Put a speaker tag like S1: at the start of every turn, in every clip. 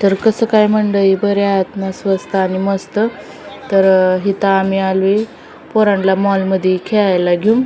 S1: तर कसं काय मंडळी बरे आहात ना? स्वस्त आणि मस्त. तर हिथं इथं आम्ही आलो आहे पोरांना मॉलमध्ये खेळायला घेऊन.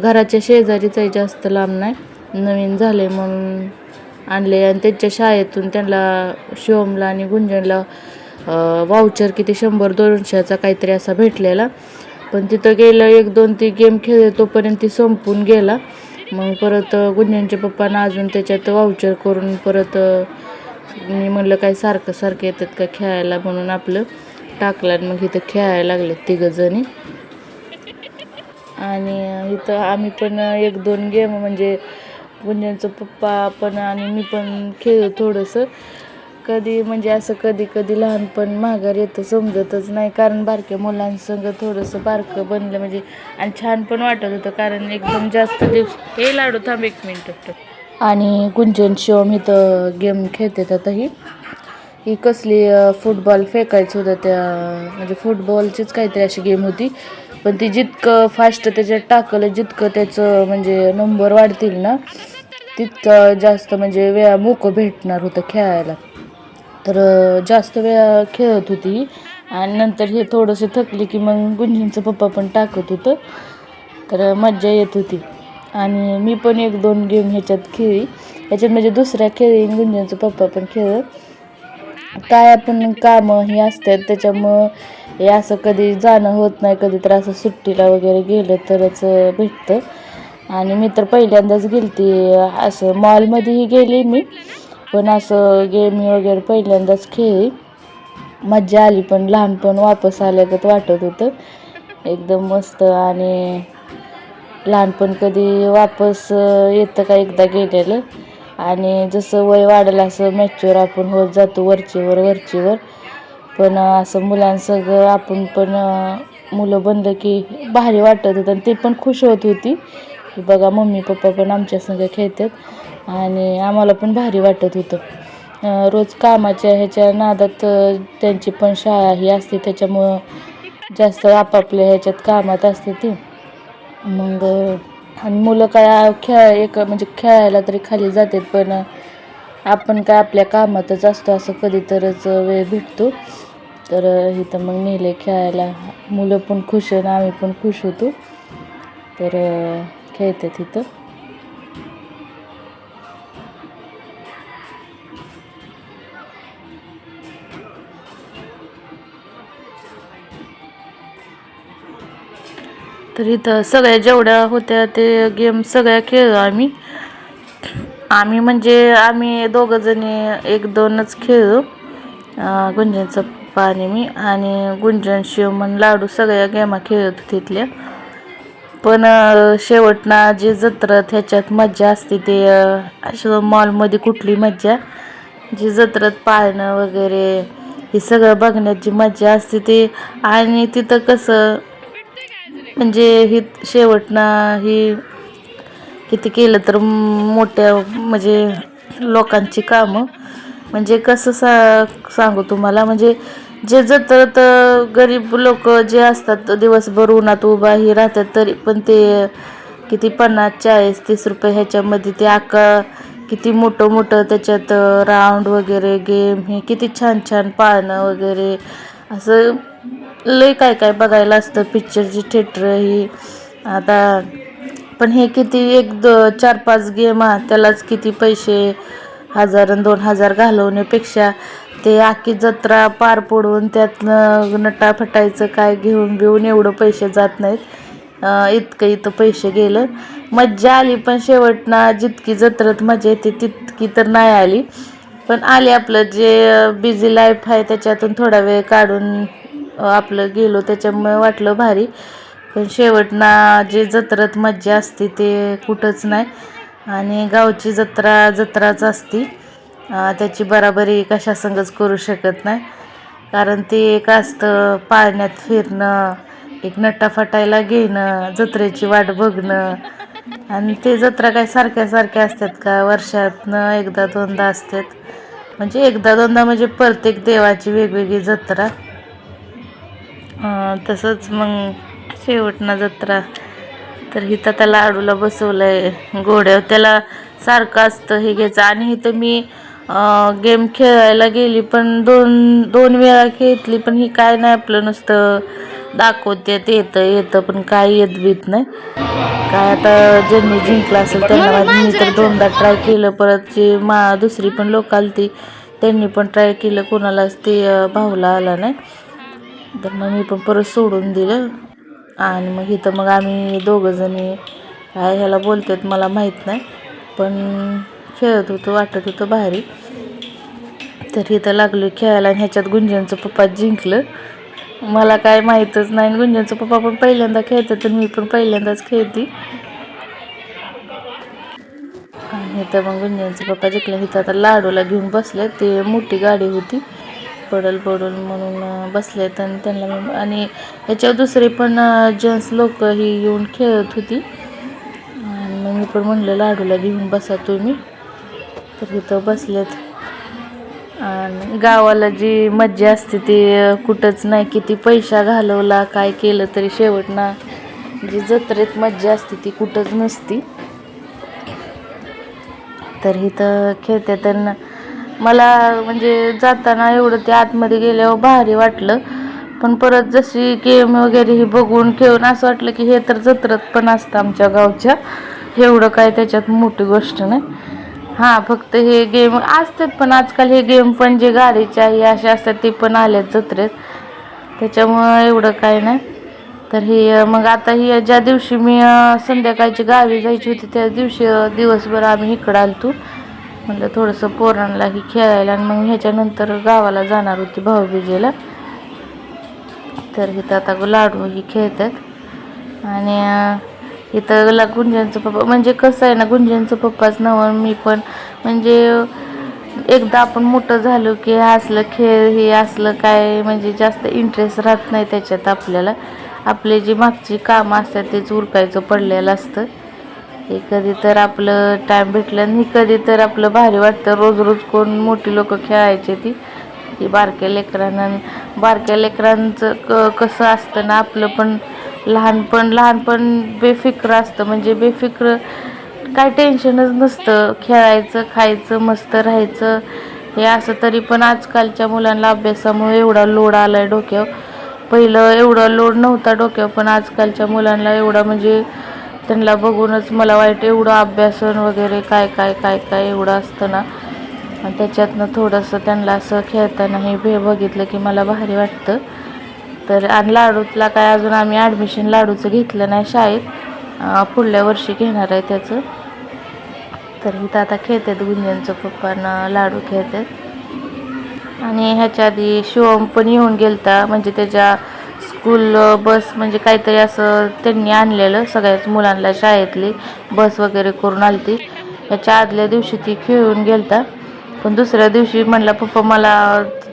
S1: घराच्या शेजारीच आहे जास्त लांब नाही. नवीन झाले म्हणून आणले आणि त्यांच्या शाळेतून त्यांना शिवमला आणि गुंजनला वाउचर किती? शंभर दोनशेचा काहीतरी असा भेटलेला. पण तिथं गेलं एक दोन ती गेम खेळले तोपर्यंत ती संपून गेला. मग परत गुंजनच्या पप्पानं अजून त्याच्यात वाउचर करून परत मी म्हणलं काय सारखं सारखं येतात का खेळायला म्हणून आपलं टाकलं आणि मग इथं खेळायला लागले तिघंजणी आणि इथं आम्ही पण एक दोन गेम म्हणजे गुंजनचं पप्पा पण आणि मी पण खेळलो थोडंसं. कधी म्हणजे असं कधी कधी लहानपण माघार येतं समजतच नाही. कारण बारक्या मुलांसंग थोडंसं बारकं बनलं म्हणजे आणि छान पण वाटत होतं. कारण एकदम जास्त दिवस हे लाडू थांब एक मिनटं. आणि गुंजन शिवम इथं गेम खेळतात आताही ही कसली फुटबॉल फेकायचं होतं त्या म्हणजे फुटबॉलचीच काहीतरी अशी गेम होती. पण ती जितकं फास्ट त्याच्यात टाकलं जितकं त्याचं म्हणजे नंबर वाढतील ना तितकं जास्त म्हणजे वेळा मोकं भेटणार होतं खेळायला. तर जास्त वेळा खेळत होती. आणि नंतर हे थोडंसं थकली की मग गुंजींचं पप्पा पण टाकत होतं. तर मज्जा येत होती. आणि मी पण एक दोन गेम ह्याच्यात खेळी. ह्याच्यात म्हणजे दुसऱ्या खेळी गुंजनचं पप्पा पण खेळ काय आपण कामं ही असतात त्याच्यामुळं हे असं कधी जाणं होत नाही कधी तर असं सुट्टीला वगैरे गेलं तरच भेटतं. आणि मी तर पहिल्यांदाच गेलती असं मॉलमध्येही गेली मी पण असं गेम वगैरे पहिल्यांदाच खेळली मज्जा आली पण लहानपण वापस आल्यागत वाटत होतं. एकदम मस्त आणि लहानपण कधी वापस येतं का एकदा गेलेलं. आणि जसं वय वाढलं असं मॅच्युअर आपण होत जातो वरचीवर वरचीवर. पण असं मुलांसंग आपण पण मुलं बनलं की भारी वाटत होतं. आणि ते पण खुश होत होती. की बघा मम्मी पप्पा पण आमच्या संग खेळतात. आणि आम्हाला पण भारी वाटत होतं. रोज कामाच्या ह्याच्या नादात त्यांची पण शाळा ही असते. त्याच्यामुळं जास्त आपापल्या ह्याच्यात कामात असते ती. मग आणि मुलं काय खेळ एक म्हणजे खेळायला तरी खाली जातात पण आपण काय आपल्या कामातच असतो असं कधी तरच वेळ भेटतो. तर इथं मग नेले खेळायला. मुलं पण खुश आणि आम्ही पण खुश होतो. तर खेळतात इथं. तर इथं सगळ्या जेवढ्या होत्या ते गेम सगळ्या खेळलो आम्ही. आम्ही म्हणजे आम्ही दोघं जणी एक दोनच खेळलो. गुंजनचं पाणी मी आणि गुंजन शिवमन लाडू सगळ्या गेमा खेळत तिथल्या. पण शेवटना जे जत्रत ह्याच्यात मज्जा असते ते अशा असं मॉलमध्ये कुठली मज्जा? जी जत्रत पाळणं वगैरे हे सगळं बघण्यात जी मज्जा असते ते आणि तिथं कसं म्हणजे ही शेवटना ही किती केलं तर मोठ्या म्हणजे लोकांची कामं. म्हणजे कसं सा सांगू तुम्हाला? म्हणजे जे जत्रत गरीब लोक जे असतात दिवसभर उन्हात उभा ही राहतात तरी पण ते किती पन्नास चाळीस तीस रुपये ह्याच्यामध्ये ते आका किती मोठं मोठं त्याच्यात राऊंड वगैरे गेम हे किती छान छान पाळणं वगैरे असं लय काय काय बघायला असतं पिक्चरची थिएटर ही. आता पण हे किती एक द चार पाच गेम त्यालाच किती पैसे हजार आणि दोन हजार घालवण्यापेक्षा ते आखी जत्रा पार पडून त्यातनं नटा फटायचं काय घेऊन बिऊन एवढं पैसे जात नाहीत. इतकं इथं पैसे गेलं. मज्जा आली पण शेवटना जितकी जत्रात मजा येते तितकी तर नाही आली. पण आली आपलं जे बिझी लाईफ आहे त्याच्यातून थोडा वेळ काढून आपलं गेलो त्याच्यामुळे वाटलं भारी. पण शेवटना जे जत्रात मज्जा असते ते कुठंच नाही. आणि गावची जत्रा जत्राच असती. त्याची बराबरी कशासंगच करू शकत नाही. कारण ते एक असतं पाळण्यात फिरणं एक नट्टाफटायला फटायला घेणं जत्रेची वाट बघणं. आणि ते जत्रा काय सारख्या सारख्या असतात का? वर्षातनं एकदा दोनदा असतात. म्हणजे एकदा दोनदा म्हणजे प्रत्येक देवाची वेगवेगळी जत्रा. तसंच मग शेवटना जत्रा. तर हिथं त्या लाडूला बसवलं आहे घोड्यावर त्याला सारखं असतं हे घ्यायचं. आणि इथं मी गेम खेळायला गेली पण दोन दोन वेळा खेळली पण ही काय नाही आपलं नुसतं दाखवते येतं येतं पण काय येत बीत नाही. काय आता ज्यांनी जिंकलं असेल त्यांना मी तर दोनदा ट्राय केलं परत जी मा दुसरी पण लोक आली त्यांनी पण ट्राय केलं कोणालाच ते भाऊला भावला आला नाही. तर मग मी पण परत सोडून दिलं. आणि मग इथं मग आम्ही दोघंजणी काय ह्याला बोलतात मला माहीत नाही पण खेळत होतो वाटत होतं भारी तर इथं लागलो खेळायला आणि ह्याच्यात गुंजनचं पप्पा जिंकलं. मला काय माहीतच नाही आणि गुंजनचं पप्पा पण पहिल्यांदा खेळतात तर मी पण पहिल्यांदाच खेळते. आणि इथं मग गुंजनचं पप्पा जिंकलं. इथं आता लाडूला घेऊन बसले. ते मोठी गाडी होती. पडल पडल म्हणून अं, बसलेत आणि त्यांना आणि याच्यावर दुसरे पण जेंट्स लोक ही येऊन खेळत होती. आणि मग मी पण म्हणलं लाडूला घेऊन बसा तुम्ही. तर इथं बसलेत. आणि गावाला जी मज्जा असते ती कुठंच नाही किती पैसा घालवला काय केलं तरी शेवट ना. जी जत्रेत मज्जा असते ती कुठंच नसती. तर इथं खेळते त्यांना मला म्हणजे जाताना एवढं ते आतमध्ये गेल्यावर भारी वाटलं. पण परत जशी गेम वगैरे हे बघून खेळून असं वाटलं की हे तर जत्रत पण असतं आमच्या गावच्या. एवढं काय त्याच्यात मोठी गोष्ट नाही. हां फक्त हे गेम असतात पण आजकाल हे गेम पण जे गाडीच्या हे असे असतात ते पण आलेत जत्रेत. त्याच्यामुळं एवढं काय नाही. तर हे मग आता ही ज्या दिवशी मी संध्याकाळची गावी जायची होती त्या दिवशी दिवसभर आम्ही इकडं आलतो. म्हणलं थोडंसं पोरांलाही खेळायला आणि मग ह्याच्यानंतर गावाला जाणार होती भाऊबीजेला तर इथं आता लाडू ही खेळतात. आणि इथं ला गुंजनचं पप्पा म्हणजे कसं आहे ना गुंजनचं पप्पाच नवं मी पण म्हणजे एकदा आपण मोठं झालो की असलं खेळ हे असलं काय म्हणजे जास्त इंटरेस्ट राहत नाही त्याच्यात आपल्याला. आपले जी मागची कामं असतात तेच उरकायचं पडलेलं असतं. हे कधी तर आपलं टाईम भेटलं आणि कधी तर आपलं भारी वाटतं. रोज रोज कोण मोठी लोक खेळायचे ती. की बारक्या लेकरांना बारक्या लेकरांचं क कसं असतं ना आपलं पण लहानपण लहानपण बेफिक्र असतं. म्हणजे बेफिक्र काय टेन्शनच नसतं. खेळायचं खायचं मस्त राहायचं. हे असं तरी पण आजकालच्या मुलांना अभ्यासामुळे एवढा लोड आला आहे डोक्यावर. पहिलं एवढा लोड नव्हता डोक्यावर पण आजकालच्या मुलांना एवढा म्हणजे त्यांना बघूनच मला वाईट एवढं अभ्यासन वगैरे काय काय काय काय एवढं असतं ना. त्याच्यातनं थोडंसं त्यांना असं खेळताना हे भे बघितलं की मला भारी वाटतं. तर आणि लाडूतला काय अजून आम्ही ॲडमिशन लाडूचं घेतलं नाही शाळेत. पुढल्या वर्षी घेणार आहे त्याचं. तर इथं आता खेळतात गुंजनचं पप्पांना लाडू खेळतात. आणि ह्याच्या आधी शिवम पण येऊन गेलता. म्हणजे त्याच्या स्कूल बस म्हणजे काहीतरी असं त्यांनी आणलेलं सगळ्याच मुलांना शाळेतली बस वगैरे करून आलती. ह्याच्या आदल्या दिवशी ती खेळून गेलता. पण दुसऱ्या दिवशी म्हणला पप्पा मला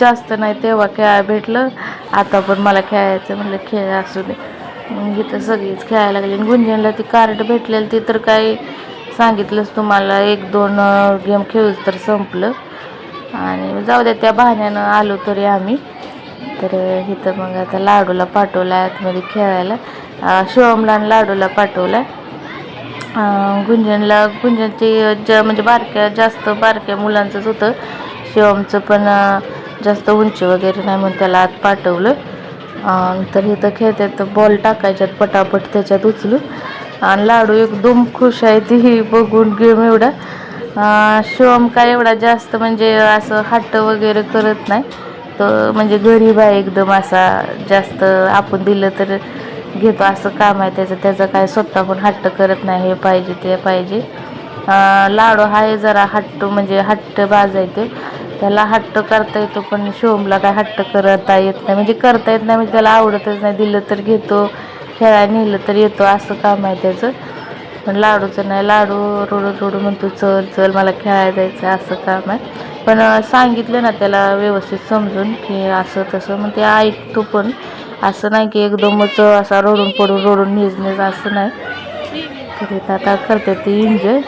S1: जास्त नाही तेव्हा खेळायला भेटलं. आता पण मला खेळायचं म्हणलं खेळ असू दे. मग इथं सगळीच खेळायला लागली. आणि गुंजनला ती कार्ड भेटलेलं ती तर काही सांगितलंच तुम्हाला. एक दोन गेम खेळूच तर संपलं. आणि जाऊ द्या त्या बहाण्यानं आलो तरी आम्ही. तर इथं मग आता लाडूला पाठवला आतमध्ये खेळायला. शिवमला आणि लाडूला पाठवला गुंजनला गुंजनची ज म्हणजे बारक्या जास्त बारक्या मुलांचंच होतं. शिवमचं पण जास्त उंची वगैरे नाही म्हणून त्याला आत पाठवलं. तर इथं खेळतात तर बॉल टाकायच्यात पटापट त्याच्यात उचलून. आणि लाडू एकदम खुश आहे ती बघून गेम एवढा. शिवम काय एवढा जास्त म्हणजे असं हट्ट वगैरे करत नाही. तर म्हणजे गरीब आहे एकदम असा जास्त आपण दिलं तर घेतो असं काम आहे त्याचं. त्याचं काय स्वतः पण हट्ट करत नाही हे पाहिजे ते पाहिजे. लाडू हा आहे जरा हट्ट म्हणजे हट्ट बाजायचे त्याला हट्ट करता येतो पण शोमला काय हट्ट करता येत नाही. म्हणजे करता येत नाही म्हणजे त्याला आवडतच नाही. दिलं तर घेतो खेळायला नेलं तर येतो असं काम आहे त्याचं. पण लाडूचं नाही. लाडू रोडू रोडू म्हणतो चल चल मला खेळायला जायचं आहे, असं काम आहे. पण सांगितलं ना त्याला व्यवस्थित समजून की असं तसं. मग ते ऐकतो पण. असं नाही की एकदमच असा रडून पडून रडून निज निज असं नाही. तर आता करते ती एन्जॉय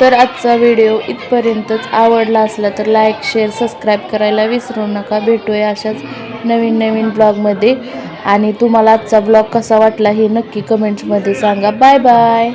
S1: तर आजचा व्हिडिओ इथपर्यंतच आवडला असला तर लाईक शेअर सबस्क्राईब करायला विसरू नका. भेटूया अशाच नवीन नवीन ब्लॉगमध्ये. आणि तुम्हाला आजचा ब्लॉग कसा वाटला हे नक्की कमेंट्समध्ये सांगा. Bye bye.